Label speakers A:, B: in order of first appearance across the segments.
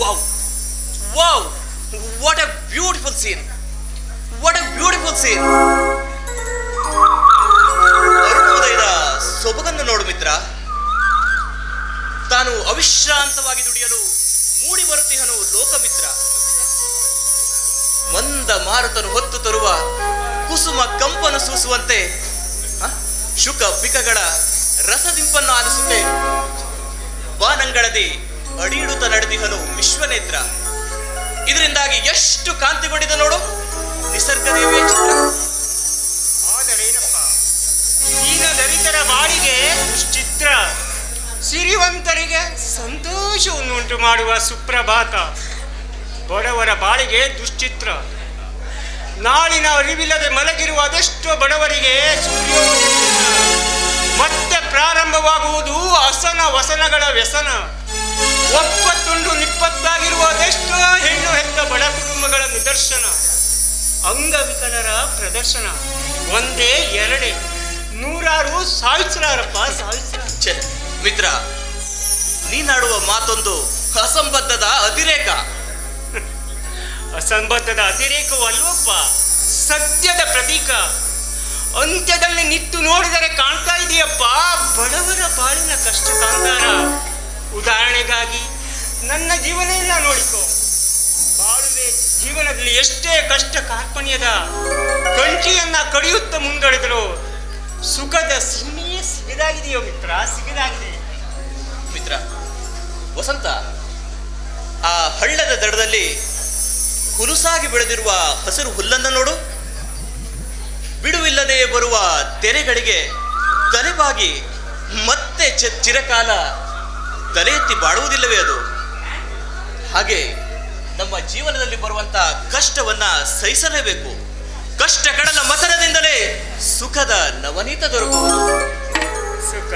A: Wow Wow! What a beautiful scene! What a beautiful scene! ಅರುಣೋದಯದ ಸೊಬಗನ್ನು ನೋಡು ಮಿತ್ರ ತಾನು ಅವಿಶ್ರಾಂತವಾಗಿ ದುಡಿಯಲು ಮೂಡಿ ಬರುತ್ತಿಹನು ಲೋಕಮಿತ್ರ ಮಂದ ಮಾರುತನು ಹೊತ್ತು ತರುವ ಕುಸುಮ ಕಂಪನ ಸೂಸುವಂತೆ ಶುಕ ಪಿಕಗಳ ರಸದಿಂಪನ್ನು ಆಲಿಸುತ್ತೆ ಬಾನಂಗಳದಿ ಅಡಿಯಿಡುತ್ತ ನಡೆದಿಹನು ವಿಶ್ವನೇತ್ರ. ಇದರಿಂದಾಗಿ ಎಷ್ಟು ಕಾಂತಿಗೊಂಡಿದೆ ನೋಡು? ನಿಸರ್ಗ ದೇವಿಯ ಚಿತ್ರ.
B: ಆದರೇನಪ್ಪ? ಬಾಳಿಗೆ ದುಶ್ಚಿತ್ರ. ಸಿರಿವಂತರಿಗೆ ಸಂತೋಷವನ್ನು ಉಂಟು ಮಾಡುವ ಸುಪ್ರಭಾತ. ಬಡವರ ಬಾಳಿಗೆ ದುಶ್ಚಿತ್ರ. ನಾಳಿನ ಅರಿವಿಲ್ಲದೆ ಮಲಗಿರುವ ಅದೆಷ್ಟೋ ಬಡವರಿಗೆ ಮತ್ತೆ ಪ್ರಾರಂಭವಾಗುವುದು ಹಸನ ವಸನಗಳ ವ್ಯಸನ. ಒಪ್ಪತ್ತುಂಡು ನಿಪ್ಪತ್ತಾಗಿರುವ ಅದೆಷ್ಟೋ ಹೆಣ್ಣು ಹೆತ್ತ ಬಡ ಕುಟುಂಬಗಳ ನಿದರ್ಶನ. ಅಂಗವಿಕಲರ ಪ್ರದರ್ಶನ. ಒಂದೇ ಎರಡೇ. ನೂರಾರು ಸಾವಿರಾರಪ್ಪ ಸಾವಿರ
A: ಛೆ, ಮಿತ್ರ ನೀನಾಡುವ ಮಾತೊಂದು ಅಸಂಬದ್ಧದ ಅತಿರೇಕ.
B: ಅಸಂಬದ್ಧದ ಅತಿರೇಕವು ಅಲ್ವಪ್ಪ ಸತ್ಯದ ಪ್ರತೀಕ. ಅಂತ್ಯದಲ್ಲಿ ನಿತ್ತು ನೋಡಿದರೆ ಕಾಣ್ತಾ ಇದೆಯಪ್ಪ ಬಡವರ ಬಾಳಿನ ಕಷ್ಟ ಕಾಂತಾರ. ಉದಾಹರಣೆಗಾಗಿ, ನನ್ನ ಜೀವನ ಎಲ್ಲ ನೋಡಿಕೋ. ಬಾಳುವೆ ಜೀವನದಲ್ಲಿ ಎಷ್ಟೇ ಕಷ್ಟ ಕಾರ್ಪಣ್ಯದ ಕಂಠಿಯನ್ನ ಕಡಿಯುತ್ತ ಮುಂದೊಡೆದರು ಸುಖದ ಸಿಹಿಯೇ ಸಿಗದಾಗಿದೆಯೋ ಮಿತ್ರ? ಸಿಗದಾಗಿದೆ.
A: ಮಿತ್ರ, ವಸಂತ, ಆ ಹಳ್ಳದ ದಡದಲ್ಲಿ ಹುಲುಸಾಗಿ ಬೆಳೆದಿರುವ ಹಸಿರು ಹುಲ್ಲನ್ನು ನೋಡು. ಬಿಡುವಿಲ್ಲದೆ ಬರುವ ತೆರೆಗಳಿಗೆ ತಲೆಬಾಗಿ ಮತ್ತೆ ಚಿರಕಾಲ ತಲೆ ಎತ್ತಿ ಬಾಡುವುದಿಲ್ಲವೇ ಅದು? ಹಾಗೆ ನಮ್ಮ ಜೀವನದಲ್ಲಿ ಬರುವಂತ ಕಷ್ಟವನ್ನ ಸಹಿಸಲೇಬೇಕು. ಕಷ್ಟ ಕಡಲ ಮತನದಿಂದಲೇ ಸುಖದ ನವನೀತ ದೊರಕುವುದು.
B: ಸುಖ?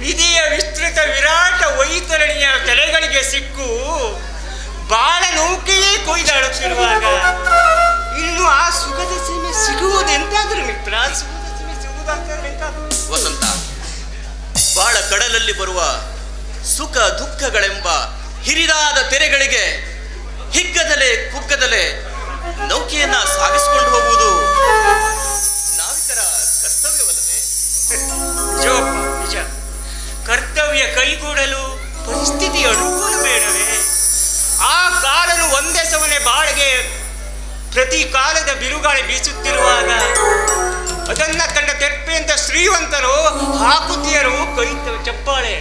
B: ವಿಧಿಯ ವಿಸ್ತೃತ ವಿರಾಟ ವೈತರಣಿಯ ತಲೆಗಳಿಗೆ ಸಿಕ್ಕು ಬಾಳ ನೌಕೆಯೇ ಕೊಯ್ದಾಡುತ್ತಿರುವಾಗ ಇನ್ನು ಆ ಸುಖದ ಸೀಮೆ ಸಿಗುವುದೆಂತಾದ್ರೂ ಮಿತ್ರ ಸುಖದ ಸೀಮೆ ಸಿಗುವುದಂತ
A: ವಸಂತ ಬಾಳ ಕಡಲಲ್ಲಿ ಬರುವ ಸುಖ ದುಃಖಗಳೆಂಬ ಹಿರಿದಾದ ತೆರೆಗಳಿಗೆ ಹಿಗ್ಗದಲೆ ಕುಗ್ಗದಲೆ ನೌಕೆಯನ್ನ ಸಾಗಿಸಿಕೊಂಡು ಹೋಗುವುದು ನಾವಿಕರ ಕರ್ತವ್ಯವಲ್ಲವೇ?
B: ನಿಜ ಕರ್ತವ್ಯ ಕೈಗೂಡಲು ಪರಿಸ್ಥಿತಿ ಅನುಕೂಲ ಬೇಡವೇ? ಆ ಕಾಲನು ಒಂದೇ ಸಮನೆ ಬಾಳಿಗೆ ಪ್ರತಿ ಕಾಲದ ಬಿರುಗಾಳಿ ಬೀಸುತ್ತಿರುವಾಗ ಅದನ್ನ ಕಂಡ ತೆಪ್ಪೆಂತ ಶ್ರೀವಂತರು ಹಾಕುತ್ತಿಯರು ಕೈ ಚಪ್ಪಾಳೆ.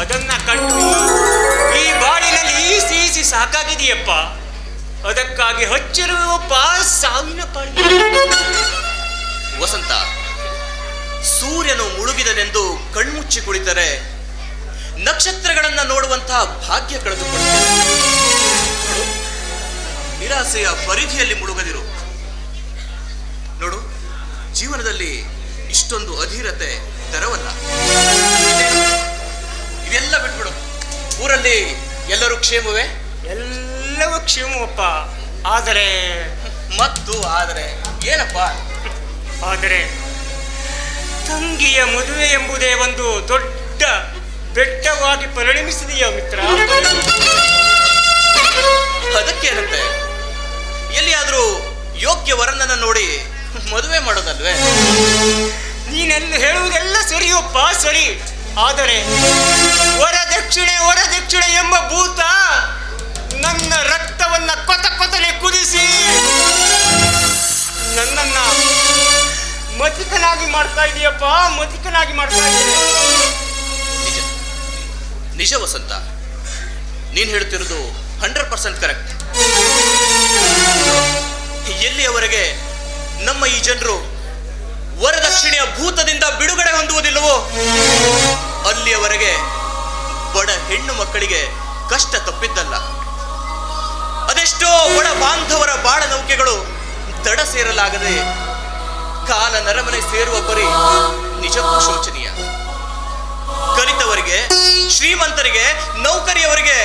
B: ಅದನ್ನ ಕಂಡು ಈ ಬಾಳಿನಲ್ಲಿ ಈಸಿ ಈಸಿ ಸಾಕಾಗಿದೆಯಪ್ಪ. ಅದಕ್ಕಾಗಿ ಹಚ್ಚಿರುವಪ್ಪ ಸಾವಿನ ಪಾಡಿ
A: ವಸಂತ, ಸೂರ್ಯನು ಮುಳುಗಿದನೆಂದು ಕಣ್ಮುಚ್ಚಿ ಕುಳಿತರೆ ನಕ್ಷತ್ರಗಳನ್ನ ನೋಡುವಂತಹ ಭಾಗ್ಯ ಕಳೆದುಕೊಳ್ಳುತ್ತೇವೆ ನಿರಾಸೆಯ ಪರಿಧಿಯಲ್ಲಿ ಮುಳುಗದಿರು. ನೋಡು, ಜೀವನದಲ್ಲಿ ಇಷ್ಟೊಂದು ಅಧೀರತೆ ತರವಲ್ಲ ಇವೆಲ್ಲ ಬಿಟ್ಬಿಡು. ಊರಲ್ಲಿ ಎಲ್ಲರೂ ಕ್ಷೇಮವೇ?
B: ಎಲ್ಲವೂ ಕ್ಷೇಮವಪ್ಪ. ಆದರೆ
A: ಮತ್ತು ಆದರೆ ಏನಪ್ಪ?
B: ಆದರೆ ತಂಗಿಯ ಮದುವೆ ಎಂಬುದೇ ಒಂದು ದೊಡ್ಡ ಬೆಟ್ಟವಾಗಿ ಪರಿಣಮಿಸಿದೆಯಾ ಮಿತ್ರ?
A: ಅದಕ್ಕೇನಂತೆ? ಎಲ್ಲಿಯಾದರೂ ಯೋಗ್ಯ ವರ್ಣನ ನೋಡಿ ಮದುವೆ ಮಾಡೋದಲ್ವೇ?
B: ನೀನೆಲ್ಲ ಹೇಳುವುದೆಲ್ಲ ಸರಿಯಪ್ಪ ಸರಿ. ಆದರೆ ವರದಕ್ಷಿಣೆ ವರದಕ್ಷಿಣೆ ಎಂಬ ಭೂತ ನನ್ನ ರಕ್ತವನ್ನ ಕೊತ ಕೊತನೆ ಕುದಿಸಿ ನನ್ನನ್ನ ಮತಿಕನಾಗಿ ಮಾಡ್ತಾ ಇದೆಯಪ್ಪ ಮತಿಕನಾಗಿ ಮಾಡ್ತಾ ಇದೆಯಾ
A: ನಿಜ. ವಸಂತ. ನೀನ್ ಹೇಳ್ತಿರೋದು ಹಂಡ್ರೆಡ್ ಪರ್ಸೆಂಟ್ ಕರೆಕ್ಟ್ ಎಲ್ಲಿಯವರೆಗೆ ನಮ್ಮ ಈ ಜನರು ಭೂತದಿಂದ ಬಿಡುಗಡೆ ಹೊಂದುವುದಿಲ್ಲವೋ? ಅಲ್ಲಿಯವರೆಗೆ ಬಡ ಹೆಣ್ಣು ಮಕ್ಕಳಿಗೆ ಕಷ್ಟ ತಪ್ಪಿದ್ದಲ್ಲ. ಅದೆಷ್ಟೋ ಬಡ ಬಾಂಧವರ ಬಾಳ ನೌಕೆಗಳು ದಡ ಸೇರಲಾಗದೆ ಕಾಲ ನರಮನೆ ಸೇರುವ ಪರಿ ನಿಜಕ್ಕೂ ಶೋಚನೀಯ. ಕಲಿತವರಿಗೆ, ಶ್ರೀಮಂತರಿಗೆ, ನೌಕರಿಯವರಿಗೆ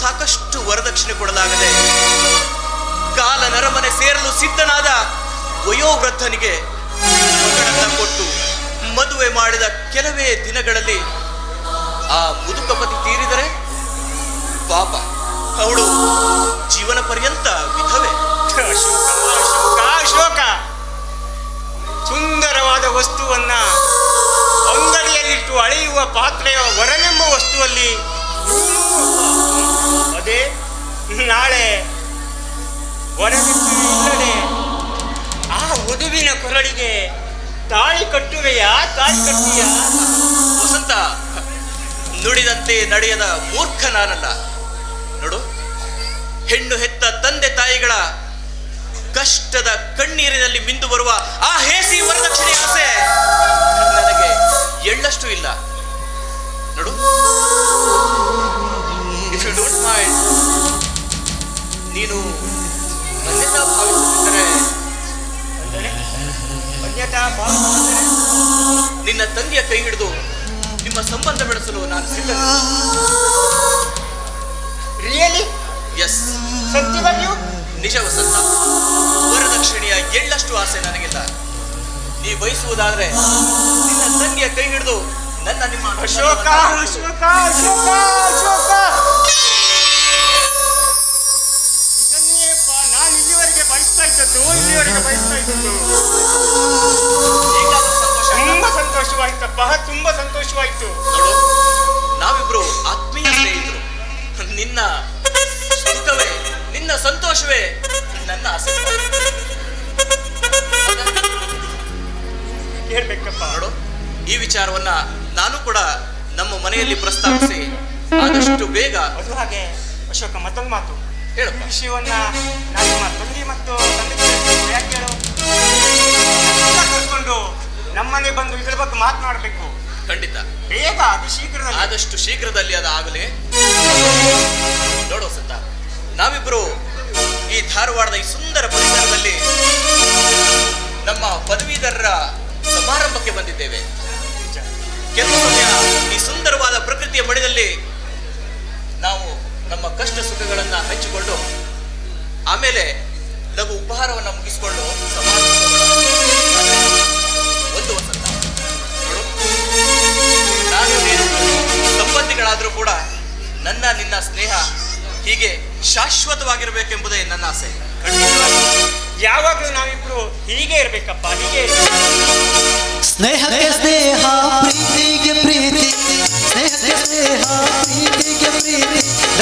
A: ಸಾಕಷ್ಟು ವರದಕ್ಷಿಣೆ ಕೊಡಲಾಗದೆ ಕಾಲ ನರಮನೆ ಸೇರಲು ಸಿದ್ಧನಾದ ವಯೋವೃದ್ಧನಿಗೆ ಮಗಳನ್ನ ಕೊಟ್ಟು ಮದುವೆ ಮಾಡಿದ ಕೆಲವೇ ದಿನಗಳಲ್ಲಿ ಆ ಮುದುಕ ಪತಿ ತೀರಿದರೆ ಪಾಪ. ಅವಳು ಜೀವನ ಪರ್ಯಂತ ವಿಧವೆ.
B: ಅಶೋಕ ಅಶೋಕ ಸುಂದರವಾದ ವಸ್ತುವನ್ನ ಅಂಗಡಿಯಲ್ಲಿಟ್ಟು ಅಳೆಯುವ ಪಾತ್ರೆಯ ವರನೆಂಬ ವಸ್ತುವಲ್ಲಿ ಅದೇ ನಾಳೆ ವರದಕ್ಷಿಣೆ ಇಲ್ಲದೆ ಆ ವಧುವಿನ ಕೊರಳಿಗೆ ತಾಳಿ ಕಟ್ಟುವೆಯಾ, ತಾಳಿ ಕಟ್ಟುವೆಯ.
A: ವಸಂತ, ನುಡಿದಂತೆ ನಡೆಯದ ಮೂರ್ಖ ನಾನಲ್ಲ. ನೋಡು, ಹೆಣ್ಣು ಹೆತ್ತ ತಂದೆ ತಾಯಿಗಳ ಕಷ್ಟದ ಕಣ್ಣೀರಿನಲ್ಲಿ ಮಿಂದು ಬರುವ ಆ ಹೇಸಿ ವರದಕ್ಷಿಣೆ ಆಸೆ ನನಗೆ ಎಳ್ಳಷ್ಟು ಇಲ್ಲ. ನೋಡು. ಇಫ್ ಯು ಡೋಂಟ್ ಮೈಂಡ್ ನೀನು ಭಾವಿಸುತ್ತಿದ್ದರೆ ನಿನ್ನ ತಂದೆಯ ಕೈ ಹಿಡಿದು ನಿಮ್ಮ ಸಂಬಂಧ ಬೆಳೆಸಲು ನಾನು ಸಿದ್ಧ
B: ರಿಯಲಿ
A: ಎಸ್
B: ಸತ್ಯವಾಗಿಯೂ
A: ನಿಜ ವಸಂತ ವರದಕ್ಷಿಣೆಯ ಎಳ್ಳಷ್ಟು ಆಸೆ ನನಗಿಲ್ಲ. ನೀ ಬಯಸುವುದಾದ್ರೆ ನಿನ್ನ ತಂಗಿಯ ಕೈ ಹಿಡಿದು ನನ್ನ ನಿಮ್ಮ
B: ಅಶೋಕ ಅಶೋಕ ಅಶೋಕ ಅಶೋಕ. ಬಯಸ್ತಾ ತುಂಬಾ ಸಂತೋಷವಾಯ್ತಪ್ಪ ತುಂಬಾ ಸಂತೋಷವಾಯ್ತು
A: ನಾವಿಬ್ರು ಆತ್ಮೀಯ ಸ್ನೇಹಿತರು. ನಿನ್ನ ಸುಖವೇ ನಿನ್ನ ಸಂತೋಷವೇ ನನ್ನ ಆಸೆ
B: ಹೇಳ್ಬೇಕಪ್ಪ
A: ನೋಡು ಈ ವಿಚಾರವನ್ನ ನಾನು ಕೂಡ ನಮ್ಮ ಮನೆಯಲ್ಲಿ ಪ್ರಸ್ತಾಪಿಸಿ ಆದಷ್ಟು ಬೇಗ
B: ಅದು ಹಾಗೆ ಅಶೋಕ ಮತ್ತೊಂದು ಮಾತು.
A: ಹೇಳಪ್ಪ.
B: ವಿಷಯವನ್ನ ನಮ್ಮ ತಂಗಿ ಮತ್ತು ತಂದೆ ಯಾಕೆ ಹೇಳು? ಕರ್ಕೊಂಡು ನಮ್ಮನೆ ಬಂದು ಇದ್ರ ಬಗ್ಗೆ ಮಾತನಾಡಬೇಕು.
A: ಖಂಡಿತ.
B: ಬೇಗ ಅದು ಶೀಘ್ರದಲ್ಲಿ.
A: ಆದಷ್ಟು ಶೀಘ್ರದಲ್ಲಿ ಅದಾಗಲಿ ನೋಡೋ ಸತ್ತ. ನಾವಿಬ್ರು ಈ ಧಾರವಾಡದ ಈ ಸುಂದರ ಪರಿಸರದಲ್ಲಿ ನಮ್ಮ ಪದವೀಧರರ ಸಮಾರಂಭಕ್ಕೆ ಬಂದಿದ್ದೇವೆ. ಕೆಲವು ಸಮಯ ಈ ಸುಂದರವಾದ ಪ್ರಕೃತಿಯ ಮಡಿದಲ್ಲಿ ನಾವು ನಮ್ಮ ಕಷ್ಟ ಸುಖಗಳನ್ನ ಹಂಚಿಕೊಂಡು ಆಮೇಲೆ ಲಘು ಉಪಹಾರವನ್ನ ಮುಗಿಸಿಕೊಂಡು ಸಂಬಂಧಿಗಳಾದ್ರೂ ಆದ್ರೆ ಒಂದು ವಸಂತ. ನಾನು ನೀನು ಸಂಬಂಧಿಗಳಾದರೂ ಕೂಡ ನನ್ನ ನಿನ್ನ ಸ್ನೇಹ ಹೀಗೆ ಶಾಶ್ವತವಾಗಿರಬೇಕೆಂಬುದೇ ನನ್ನ ಆಸೆ.
B: ಯಾವಾಗಲೂ ನಾವಿಬ್ರು ಹೀಗೆ ಇರ್ಬೇಕಪ್ಪ ಹೀಗೆ
C: ಸ್ನೇಹ ಸ್ನೇಹಕ್ಕೆ ಸ್ನೇಹ ಪ್ರೀತಿಗೆ ಪ್ರೀತಿ. ಸ್ನೇಹಕ್ಕೆ ಸ್ನೇಹ ಪ್ರೀತಿಗೆ ಪ್ರೀತಿ.